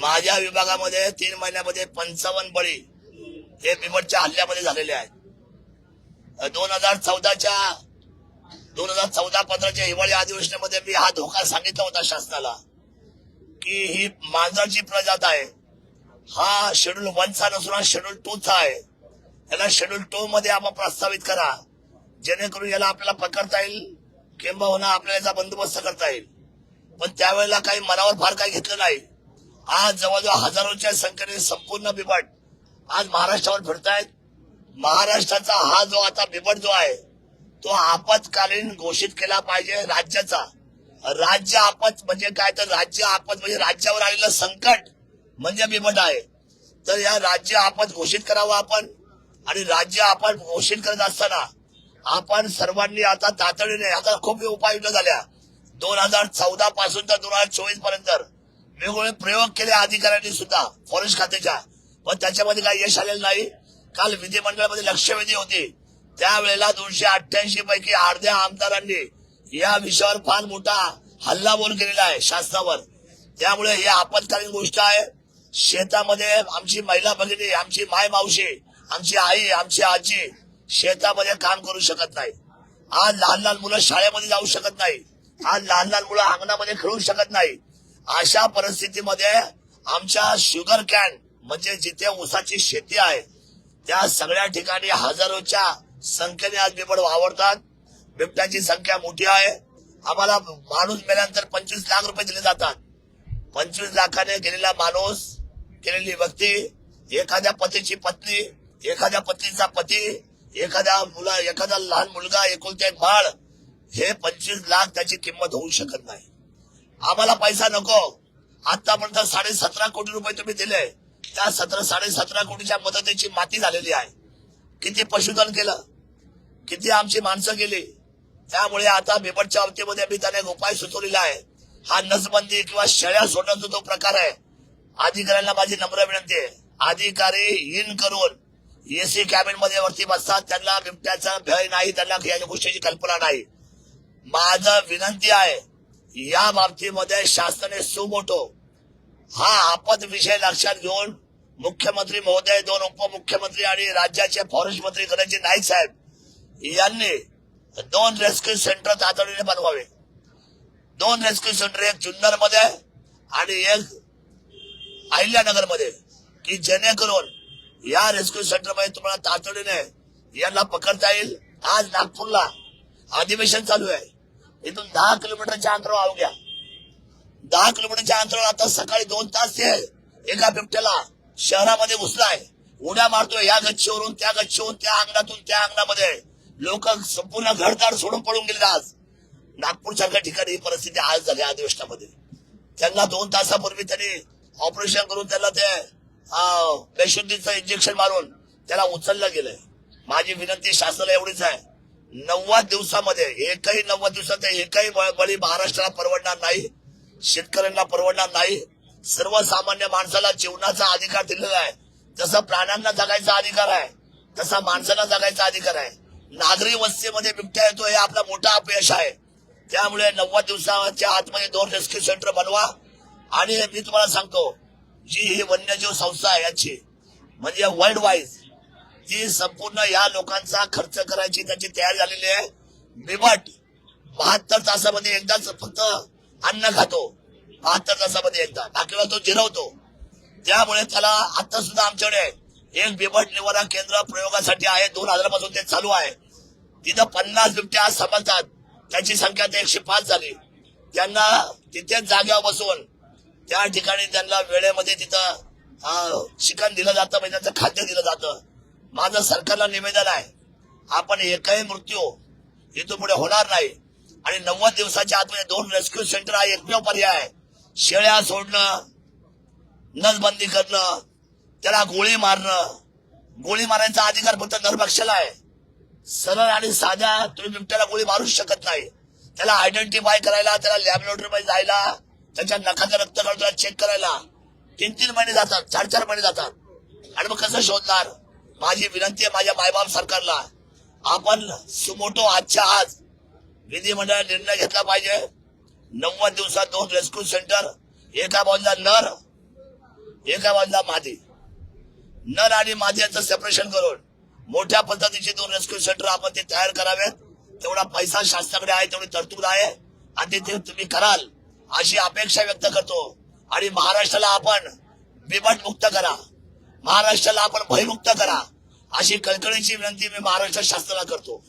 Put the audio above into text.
माझ्या विभागामध्ये तीन महिन्यामध्ये पंचावन्न बळी हे बिबटच्या हल्ल्यामध्ये झालेले आहेत. दोन हजार चौदाच्या दोन हजार चौदा पंधराच्या हिवाळी अधिवेशनामध्ये मी हा धोका सांगितला होता शासनाला की ही मांजराची प्रजात आहे. हा शेड्यूल वनचा नसून हा शेड्यूल टूचा आहे. याला शेड्यूल टू मध्ये आपण प्रस्तावित करा. जेणेकरून याला आपल्याला पकडता येईल किंबहुना आपल्याला याचा बंदोबस्त करता येईल. पण त्यावेळेला काही मनावर फार काही घेतलं नाही. आज जवळजवळ हजारोच्या संख्येने संपूर्ण बिबट आज महाराष्ट्रावर फिरतायत. महाराष्ट्राचा हा जो आता बिबट जो आहे तो आपत्कालीन घोषित केला पाहिजे राज्याचा. राज्य आपत म्हणजे काय? तर राज्य आपत म्हणजे राज्यावर आलेलं संकट म्हणजे बिबट आहे. तर या राज्य आपत घोषित करावं आपण आणि राज्य आपण घोषित करत असताना आपण सर्वांनी आता तातडीने आता खूप उपाययोजना झाल्या. दोन हजार चौदा पासून तर दोन हजार चोवीसपर्यंत वेगवेगळे प्रयोग केले अधिकाऱ्यांनी सुद्धा फॉरेस्ट खात्याच्या. पण त्याच्यामध्ये काही यश आलेलं नाही. काल विधिमंडळामध्ये लक्षवेधी होती. त्यावेळेला दोनशे अठ्ठ्याऐंशी पैकी अर्ध्या आमदारांनी या विषयावर फार मोठा हल्लाबोल केलेला आहे शासनावर. त्यामुळे ही आपत्कालीन गोष्ट आहे. शेतामध्ये आमची महिला भगिनी आमची माय मावशी आमची आई आमची आजी शेतामध्ये काम करू शकत नाही. आज लहान लहान मुलं शाळेमध्ये जाऊ शकत नाही. आज लहान लहान मुलं अंगणामध्ये खेळू शकत नाही. अशा परिस्थितीमध्ये आमच्या शुगर कॅन म्हणजे जिथे ऊसाची शेती आहे त्या सगळ्या ठिकाणी हजारोच्या संख्येने आज बिबट वावरतात. बिबट्याची संख्या मोठी आहे. आम्हाला माणूस मेल्यानंतर पंचवीस लाख रुपये दिले जातात. पंचवीस लाखाने गेलेला माणूस केलेली व्यक्ती एखाद्या पतीची पत्नी एखाद्या पत्नीचा पती एखाद्या मुला एखादा लहान मुलगा एकुलते एक बाळ हे पंचवीस लाख त्याची किंमत होऊ शकत नाही. आम्हाला पैसा नको. आतापर्यंत साडे सतरा कोटी रुपये तुम्ही दिले. त्या सतरा साडे सतरा कोटीच्या मदतीची माती झालेली आहे. किती पशुधन केलं? किती आमची माणसं गेली? त्यामुळे आता बिबटच्या बाबतीमध्ये मी त्याने एक उपाय सुचवलेला आहे. हा नसबंदी किंवा शेळ्या सोडण्याचा जो प्रकार आहे अधिकाऱ्यांना माझी नम्र विनंती आहे. अधिकारी इन करून एसी कॅबिनमध्ये वरती बसतात. त्यांना बिबट्याचा भय नाही त्यांना या गोष्टीची कल्पना नाही. माझं विनंती आहे या बाबतीमध्ये शासनाने सुमोटो हा आपत विषय लक्षात घेऊन मुख्यमंत्री महोदय दोन उपमुख्यमंत्री आणि राज्याचे फॉरेस्ट मंत्री गणेशजी नाईक साहेब यांनी दोन रेस्क्यू सेंटर तातडीने बनवावे. दोन रेस्क्यू सेंटर एक जुन्नरमध्ये आणि एक अहिल्यानगरमध्ये की जेणेकरून या रेस्क्यू सेंटरमध्ये तुम्हाला तातडीने यांना पकडता येईल. आज नागपूरला अधिवेशन चालू आहे. इथून दहा किलोमीटरच्या अंतरावर अवघ्या दहा किलोमीटरच्या अंतरावर आता सकाळी दोन तास ते एका बिबट्याला शहरामध्ये घुसलाय. उड्या मारतोय या गच्चीवरून त्या गच्चीवरून त्या अंगणातून त्या अंगणामध्ये. लोक संपूर्ण घरदार सोडून पळून गेले आज. नागपूर सारख्या ठिकाणी ही परिस्थिती आज झाली अधिवेशनामध्ये त्यांना दोन तासापूर्वी त्यांनी ऑपरेशन करून त्याला ते अं, बेशुद्धीचं इंजेक्शन मारून त्याला उचललं गेलंय. माझी विनंती शासनाला एवढीच आहे. नव्वद दिवसामध्ये एकही नव्वद दिवसात एकही बळी महाराष्ट्राला परवडणार नाही शेतकऱ्यांना परवडणार नाही. सर्वसामान्य माणसाला जीवनाचा अधिकार दिलेला आहे. जसा प्राण्यांना जगायचा अधिकार आहे तसा माणसाला जगायचा अधिकार आहे. नागरी वस्तीमध्ये बिबट्या येतो हे आपला मोठा अपयश आहे. त्यामुळे नव्वद दिवसाच्या आतमध्ये दोन रेस्क्यू सेंटर बनवा. आणि मी तुम्हाला सांगतो जी ही वन्यजीव संस्था आहे याची म्हणजे वर्ल्ड वाईज जी संपूर्ण या लोकांचा खर्च करायची त्याची तयारी झालेली आहे बिबट बहात्तर तासामध्ये एकदाच फक्त अन्न खातो. बहात्तर तासामध्ये एकदा. बाकी तो जिरवतो. त्यामुळे त्याला आता सुद्धा आमच्याकडे एक बिबट निवारा केंद्र प्रयोगासाठी आहे. दोन हजारपासून ते चालू आहे. तिथं पन्नास बिबट्या आज समजतात. त्याची संख्या आता एकशे पाच झाली. त्यांना तिथेच जाग्यावर बसून त्या ठिकाणी त्यांना वेळेमध्ये तिथं अं, चिकन दिलं जातं म्हणजे त्यांचं खाद्य दिलं जातं. माझं सरकारला निवेदन आहे. आपण एकही मृत्यू इथून पुढे होणार नाही. आणि नव्वद दिवसाच्या आतमध्ये दोन रेस्क्यू सेंटर हा एकमेव पर्याय आहे. शेळ्या सोडणं नसबंदी करणं त्याला गोळी मारणं. गोळी मारायचा अधिकार फक्त नरभक्षाला आहे. सरळ आणि साध्या तुम्ही बिबट्याला गोळी मारूच शकत नाही. त्याला आयडेंटिफाय करायला त्याला लॅबोरेटरीमध्ये जायला त्याच्या नखाचं रक्त काढून चेक करायला. तीन तीन महिने जातात चार चार महिने जातात. आणि मग कसं शोधणार? माझी विनंती आहे माझ्या मायबाप सरकारला आपण सुमोटो आजच्या आज विधिमंडळ निर्णय घेतला पाहिजे. नव्वद दिवसात दोन रेस्क्यू सेंटर एका बाजूला नर एका बाजूला मादी. नर आणि मादी यांचं सेपरेशन करून मोठ्या पद्धतीचे दोन रेस्क्यू सेंटर आपण ते तयार करावेत. तेवढा पैसा शासनाकडे आहे तेवढी तरतूद आहे. आणि ते ते तुम्ही कराल अशी अपेक्षा व्यक्त करतो. आणि महाराष्ट्राला आपण बिबट मुक्त करा. महाराष्ट्राला आपण भयमुक्त करा. अशी कळकळीची विनंती मी महाराष्ट्र शासनाला करतो.